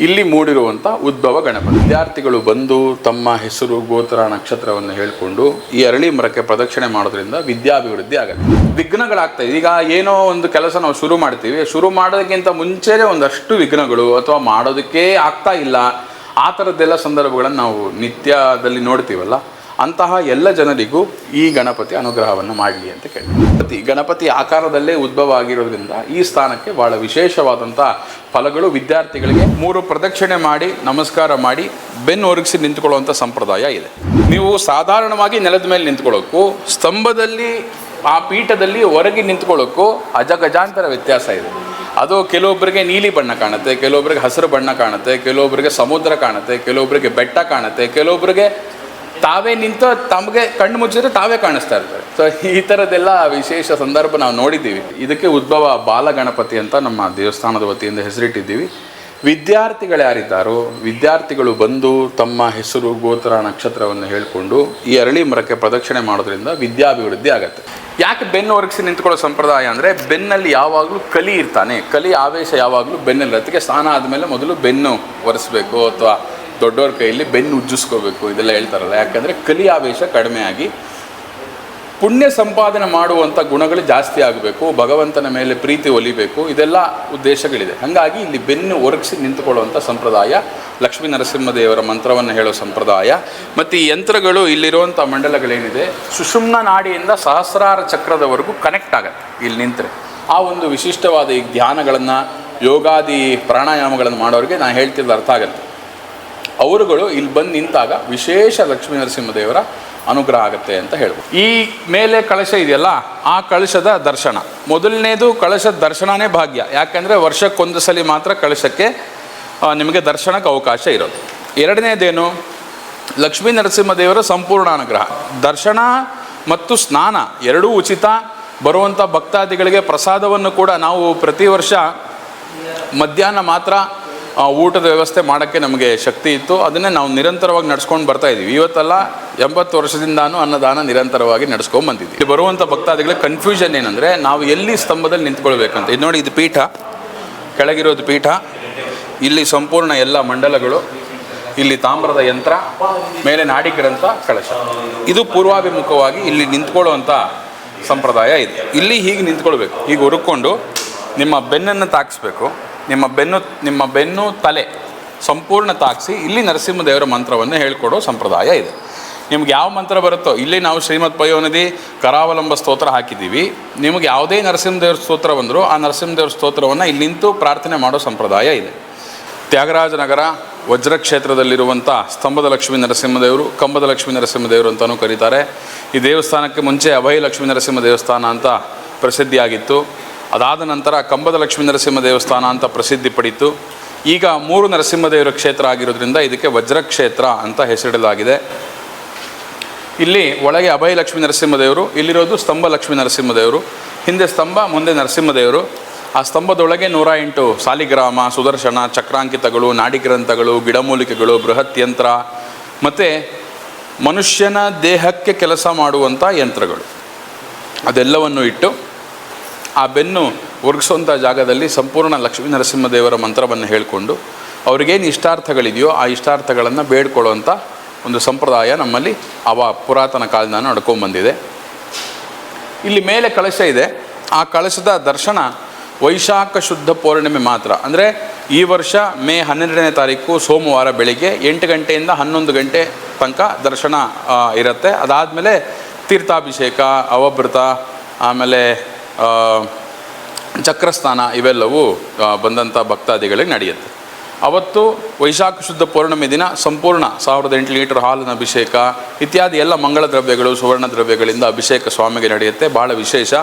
ಇಲ್ಲಿ ಮೂಡಿರುವಂಥ ಉದ್ಭವ ಗಣಪತಿ. ವಿದ್ಯಾರ್ಥಿಗಳು ಬಂದು ತಮ್ಮ ಹೆಸರು, ಗೋತ್ರ, ನಕ್ಷತ್ರವನ್ನು ಹೇಳಿಕೊಂಡು ಈ ಅರಳಿ ಮರಕ್ಕೆ ಪ್ರದಕ್ಷಿಣೆ ಮಾಡೋದ್ರಿಂದ ವಿದ್ಯಾಭಿವೃದ್ಧಿ ಆಗುತ್ತೆ. ವಿಘ್ನಗಳಾಗ್ತಾ ಇದೆ. ಈಗ ಏನೋ ಒಂದು ಕೆಲಸ ನಾವು ಶುರು ಮಾಡ್ತೀವಿ. ಶುರು ಮಾಡೋದಕ್ಕಿಂತ ಮುಂಚೆನೇ ಒಂದಷ್ಟು ವಿಘ್ನಗಳು ಅಥವಾ ಮಾಡೋದಕ್ಕೇ ಆಗ್ತಾ ಇಲ್ಲ. ಆ ಥರದ್ದೆಲ್ಲ ಸಂದರ್ಭಗಳನ್ನು ನಾವು ನಿತ್ಯದಲ್ಲಿ ನೋಡ್ತೀವಲ್ಲ. ಅಂತಹ ಎಲ್ಲ ಜನರಿಗೂ ಈ ಗಣಪತಿ ಅನುಗ್ರಹವನ್ನು ಮಾಡಲಿ ಅಂತ ಕೇಳಿ ಗಣಪತಿ ಗಣಪತಿ ಆಕಾರದಲ್ಲೇ ಉದ್ಭವ ಆಗಿರೋದ್ರಿಂದ ಈ ಸ್ಥಾನಕ್ಕೆ ಬಹಳ ವಿಶೇಷವಾದಂಥ ಫಲಗಳು ವಿದ್ಯಾರ್ಥಿಗಳಿಗೆ ಮೂರು ಪ್ರದಕ್ಷಿಣೆ ಮಾಡಿ, ನಮಸ್ಕಾರ ಮಾಡಿ, ಬೆನ್ನು ಒರಗಿಸಿ ನಿಂತ್ಕೊಳ್ಳುವಂಥ ಸಂಪ್ರದಾಯ ಇದೆ. ನೀವು ಸಾಧಾರಣವಾಗಿ ನೆಲದ ಮೇಲೆ ನಿಂತ್ಕೊಳ್ಳೋಕ್ಕೂ ಸ್ತಂಭದಲ್ಲಿ, ಆ ಪೀಠದಲ್ಲಿ ಹೊರಗೆ ನಿಂತ್ಕೊಳ್ಳೋಕ್ಕೂ ಅಜಗಜಾಂತರ ವ್ಯತ್ಯಾಸ ಇದೆ. ಅದು ಕೆಲವೊಬ್ಬರಿಗೆ ನೀಲಿ ಬಣ್ಣ ಕಾಣುತ್ತೆ ಕೆಲವೊಬ್ಬರಿಗೆ ಹಸಿರು ಬಣ್ಣ ಕಾಣುತ್ತೆ ಕೆಲವೊಬ್ಬರಿಗೆ ಸಮುದ್ರ ಕಾಣುತ್ತೆ ಕೆಲವೊಬ್ಬರಿಗೆ ಬೆಟ್ಟ ಕಾಣುತ್ತೆ ಕೆಲವೊಬ್ಬರಿಗೆ ತಾವೇ ನಿಂತು ತಮಗೆ ಕಣ್ಣು ಮುಚ್ಚಿದ್ರೆ ತಾವೇ ಕಾಣಿಸ್ತಾ ಇರ್ತಾರೆ. ಸೊ ಈ ಥರದ್ದೆಲ್ಲ ವಿಶೇಷ ಸಂದರ್ಭ ನಾವು ನೋಡಿದ್ದೀವಿ. ಇದಕ್ಕೆ ಉದ್ಭವ ಬಾಲಗಣಪತಿ ಅಂತ ನಮ್ಮ ದೇವಸ್ಥಾನದ ವತಿಯಿಂದ ಹೆಸರಿಟ್ಟಿದ್ದೀವಿ. ವಿದ್ಯಾರ್ಥಿಗಳು ಯಾರಿದ್ದಾರೋ, ವಿದ್ಯಾರ್ಥಿಗಳು ಬಂದು ತಮ್ಮ ಹೆಸರು, ಗೋತ್ರ, ನಕ್ಷತ್ರವನ್ನು ಹೇಳಿಕೊಂಡು ಈ ಅರಳಿ ಮರಕ್ಕೆ ಪ್ರದಕ್ಷಿಣೆ ಮಾಡೋದ್ರಿಂದ ವಿದ್ಯಾಭಿವೃದ್ಧಿ ಆಗುತ್ತೆ. ಯಾಕೆ ಬೆನ್ನು ಒರಗಿಸಿ ನಿಂತ್ಕೊಳ್ಳೋ ಸಂಪ್ರದಾಯ ಅಂದರೆ ಬೆನ್ನಲ್ಲಿ ಯಾವಾಗಲೂ ಕಲಿ ಇರ್ತಾನೆ. ಕಲಿ ಆವೇಶ ಯಾವಾಗಲೂ ಬೆನ್ನಲ್ಲಿ ಅದಕ್ಕೆ ಸ್ನಾನ ಆದಮೇಲೆ ಮೊದಲು ಬೆನ್ನು ಒರೆಸ್ಬೇಕು ಅಥವಾ ದೊಡ್ಡವ್ರ ಕೈಯಲ್ಲಿ ಬೆನ್ನು ಉಜ್ಜಿಸ್ಕೋಬೇಕು, ಇದೆಲ್ಲ ಹೇಳ್ತಾರಲ್ಲ. ಯಾಕಂದರೆ ಕಲಿ ಆವೇಶ ಕಡಿಮೆ ಆಗಿ ಪುಣ್ಯ ಸಂಪಾದನೆ ಮಾಡುವಂಥ ಗುಣಗಳು ಜಾಸ್ತಿ ಆಗಬೇಕು, ಭಗವಂತನ ಮೇಲೆ ಪ್ರೀತಿ ಒಲಿಬೇಕು, ಇದೆಲ್ಲ ಉದ್ದೇಶಗಳಿದೆ. ಹಾಗಾಗಿ ಇಲ್ಲಿ ಬೆನ್ನು ಒರಗಿಸಿ ನಿಂತುಕೊಳ್ಳುವಂಥ ಸಂಪ್ರದಾಯ, ಲಕ್ಷ್ಮೀ ನರಸಿಂಹದೇವರ ಮಂತ್ರವನ್ನು ಹೇಳೋ ಸಂಪ್ರದಾಯ. ಮತ್ತು ಈ ಯಂತ್ರಗಳು ಇಲ್ಲಿರುವಂಥ ಮಂಡಲಗಳೇನಿದೆ, ಸುಷುಮ್ನ ನಾಡಿಯಿಂದ ಸಹಸ್ರಾರ ಚಕ್ರದವರೆಗೂ ಕನೆಕ್ಟ್ ಆಗುತ್ತೆ ಇಲ್ಲಿ ನಿಂತರೆ. ಆ ಒಂದು ವಿಶಿಷ್ಟವಾದ ಈ ಧ್ಯಾನಗಳನ್ನು ಯೋಗಾದಿ ಪ್ರಾಣಾಯಾಮಗಳನ್ನು ಮಾಡೋರಿಗೆ ನಾನು ಹೇಳ್ತಿದ್ದು ಅರ್ಥ ಆಗುತ್ತೆ. ಅವರುಗಳು ಇಲ್ಲಿ ಬಂದು ನಿಂತಾಗ ವಿಶೇಷ ಲಕ್ಷ್ಮೀ ನರಸಿಂಹದೇವರ ಅನುಗ್ರಹ ಆಗುತ್ತೆ ಅಂತ ಹೇಳ್ಬೋದು. ಈ ಮೇಲೆ ಕಳಶ ಇದೆಯಲ್ಲ, ಆ ಕಳಶದ ದರ್ಶನ. ಮೊದಲನೇದು ಕಳಶದ ದರ್ಶನನೇ ಭಾಗ್ಯ. ಯಾಕಂದರೆ ವರ್ಷಕ್ಕೊಂದು ಸಲ ಮಾತ್ರ ಕಳಶಕ್ಕೆ ನಿಮಗೆ ದರ್ಶನಕ್ಕೆ ಅವಕಾಶ ಇರೋದು. ಎರಡನೇದೇನು? ಲಕ್ಷ್ಮೀ ನರಸಿಂಹದೇವರ ಸಂಪೂರ್ಣ ಅನುಗ್ರಹ. ದರ್ಶನ ಮತ್ತು ಸ್ನಾನ ಎರಡೂ ಉಚಿತ. ಬರುವಂಥ ಭಕ್ತಾದಿಗಳಿಗೆ ಪ್ರಸಾದವನ್ನು ಕೂಡ ನಾವು ಪ್ರತಿ ವರ್ಷ ಮಧ್ಯಾಹ್ನ ಮಾತ್ರ ಊಟದ ವ್ಯವಸ್ಥೆ ಮಾಡೋಕ್ಕೆ ನಮಗೆ ಶಕ್ತಿ ಇತ್ತು. ಅದನ್ನೇ ನಾವು ನಿರಂತರವಾಗಿ ನಡ್ಸ್ಕೊಂಡು ಬರ್ತಾ ಇದ್ದೀವಿ. ಇವತ್ತೆಲ್ಲ ಎಂಬತ್ತು ವರ್ಷದಿಂದಾನು ಅನ್ನದಾನ ನಿರಂತರವಾಗಿ ನಡ್ಸ್ಕೊಂಡು ಬಂದಿದ್ದೀವಿ ಇಲ್ಲಿ ಬರುವಂಥ ಭಕ್ತಾದಿಗಳ ಕನ್ಫ್ಯೂಷನ್ ಏನಂದರೆ, ನಾವು ಎಲ್ಲಿ ಸ್ತಂಭದಲ್ಲಿ ನಿಂತ್ಕೊಳ್ಬೇಕಂತ. ಇದು ನೋಡಿ, ಇದು ಪೀಠ. ಕೆಳಗಿರೋದು ಪೀಠ. ಇಲ್ಲಿ ಸಂಪೂರ್ಣ ಎಲ್ಲ ಮಂಡಲಗಳು. ಇಲ್ಲಿ ತಾಮ್ರದ ಯಂತ್ರ, ಮೇಲೆ ನಾಡಿಗ್ರಂಥ ಕಳಶ. ಇದು ಪೂರ್ವಾಭಿಮುಖವಾಗಿ ಇಲ್ಲಿ ನಿಂತ್ಕೊಳ್ಳುವಂಥ ಸಂಪ್ರದಾಯ ಇದೆ. ಇಲ್ಲಿ ಹೀಗೆ ನಿಂತ್ಕೊಳ್ಬೇಕು. ಹೀಗೆ ಹುರುಕೊಂಡು ನಿಮ್ಮ ಬೆನ್ನನ್ನು ತಾಕಿಸ್ಬೇಕು. ನಿಮ್ಮ ಬೆನ್ನು ನಿಮ್ಮ ಬೆನ್ನು ತಲೆ ಸಂಪೂರ್ಣ ತಾಗಿಸಿ ಇಲ್ಲಿ ನರಸಿಂಹದೇವರ ಮಂತ್ರವನ್ನು ಹೇಳ್ಕೊಡೋ ಸಂಪ್ರದಾಯ ಇದೆ. ನಿಮ್ಗೆ ಯಾವ ಮಂತ್ರ ಬರುತ್ತೋ, ಇಲ್ಲಿ ನಾವು ಶ್ರೀಮದ್ ಪಯೋನದಿ ಕರಾವಲಂಬ ಸ್ತೋತ್ರ ಹಾಕಿದ್ದೀವಿ. ನಿಮಗೆ ಯಾವುದೇ ನರಸಿಂಹದೇವ್ರ ಸ್ತೋತ್ರ ಬಂದರೂ ಆ ನರಸಿಂಹದೇವ್ರ ಸ್ತೋತ್ರವನ್ನು ಇಲ್ಲಿ ನಿಂತು ಪ್ರಾರ್ಥನೆ ಮಾಡೋ ಸಂಪ್ರದಾಯ ಇದೆ. ತ್ಯಾಗರಾಜನಗರ ವಜ್ರ ಕ್ಷೇತ್ರದಲ್ಲಿರುವಂಥ ಸ್ತಂಭದ ಲಕ್ಷ್ಮೀ ನರಸಿಂಹದೇವರು, ಕಂಬದ ಲಕ್ಷ್ಮೀ ನರಸಿಂಹದೇವರು ಅಂತಲೂ ಕರೀತಾರೆ. ಈ ದೇವಸ್ಥಾನಕ್ಕೆ ಮುಂಚೆ ಅಭಯ ಲಕ್ಷ್ಮೀ ನರಸಿಂಹ ದೇವಸ್ಥಾನ ಅಂತ ಪ್ರಸಿದ್ಧಿಯಾಗಿತ್ತು. ಅದಾದ ನಂತರ ಕಂಬದ ಲಕ್ಷ್ಮೀ ನರಸಿಂಹ ದೇವಸ್ಥಾನ ಅಂತ ಪ್ರಸಿದ್ಧಿ ಪಡೀತು. ಈಗ ಮೂರು ನರಸಿಂಹದೇವರ ಕ್ಷೇತ್ರ ಆಗಿರೋದ್ರಿಂದ ಇದಕ್ಕೆ ವಜ್ರಕ್ಷೇತ್ರ ಅಂತ ಹೆಸರಿಡಲಾಗಿದೆ. ಇಲ್ಲಿ ಒಳಗೆ ಅಭಯ ಲಕ್ಷ್ಮೀ ನರಸಿಂಹದೇವರು, ಇಲ್ಲಿರೋದು ಸ್ತಂಭ ಲಕ್ಷ್ಮೀ ನರಸಿಂಹದೇವರು, ಹಿಂದೆ ಸ್ತಂಭ, ಮುಂದೆ ನರಸಿಂಹದೇವರು. ಆ ಸ್ತಂಭದೊಳಗೆ ನೂರ ಎಂಟು ಸಾಲಿಗ್ರಾಮ, ಸುದರ್ಶನ, ಚಕ್ರಾಂಕಿತಗಳು, ನಾಡಿಗ್ರಂಥಗಳು, ಗಿಡಮೂಲಿಕೆಗಳು, ಬೃಹತ್ ಯಂತ್ರ ಮತ್ತು ಮನುಷ್ಯನ ದೇಹಕ್ಕೆ ಕೆಲಸ ಮಾಡುವಂಥ ಯಂತ್ರಗಳು. ಅದೆಲ್ಲವನ್ನು ಇಟ್ಟು ಆ ಬೆನ್ನು ಒರಗಿಸುವಂಥ ಜಾಗದಲ್ಲಿ ಸಂಪೂರ್ಣ ಲಕ್ಷ್ಮೀ ನರಸಿಂಹದೇವರ ಮಂತ್ರವನ್ನು ಹೇಳಿಕೊಂಡು ಅವ್ರಿಗೇನು ಇಷ್ಟಾರ್ಥಗಳಿದೆಯೋ ಆ ಇಷ್ಟಾರ್ಥಗಳನ್ನು ಬೇಡ್ಕೊಳ್ಳುವಂಥ ಒಂದು ಸಂಪ್ರದಾಯ ನಮ್ಮಲ್ಲಿ ಅವ ಪುರಾತನ ಕಾಲದಿಂದ ನಡ್ಕೊಂಡ್ಬಂದಿದೆ ಇಲ್ಲಿ ಮೇಲೆ ಕಳಶ ಇದೆ. ಆ ಕಳಶದ ದರ್ಶನ ವೈಶಾಖ ಶುದ್ಧ ಪೌರ್ಣಿಮೆ ಮಾತ್ರ. ಅಂದರೆ ಈ ವರ್ಷ ಮೇ ಹನ್ನೆರಡನೇ ತಾರೀಕು ಸೋಮವಾರ ಬೆಳಿಗ್ಗೆ ಎಂಟು ಗಂಟೆಯಿಂದ ಹನ್ನೊಂದು ಗಂಟೆ ತನಕ ದರ್ಶನ ಇರುತ್ತೆ. ಅದಾದಮೇಲೆ ತೀರ್ಥಾಭಿಷೇಕ, ಅವಭೃತ, ಆಮೇಲೆ ಚಕ್ರಸ್ನಾನ ಇವೆಲ್ಲವೂ ಬಂದಂಥ ಭಕ್ತಾದಿಗಳಿಗೆ ನಡೆಯುತ್ತೆ. ಅವತ್ತು ವೈಶಾಖ ಶುದ್ಧ ಪೌರ್ಣಮಿ ದಿನ ಸಂಪೂರ್ಣ ಸಾವಿರದ ಎಂಟು ಲೀಟರ್ ಹಾಲಿನ ಅಭಿಷೇಕ, ಇತ್ಯಾದಿ ಎಲ್ಲ ಮಂಗಳ ದ್ರವ್ಯಗಳು, ಸುವರ್ಣ ದ್ರವ್ಯಗಳಿಂದ ಅಭಿಷೇಕ ಸ್ವಾಮಿಗೆ ನಡೆಯುತ್ತೆ. ಭಾಳ ವಿಶೇಷ.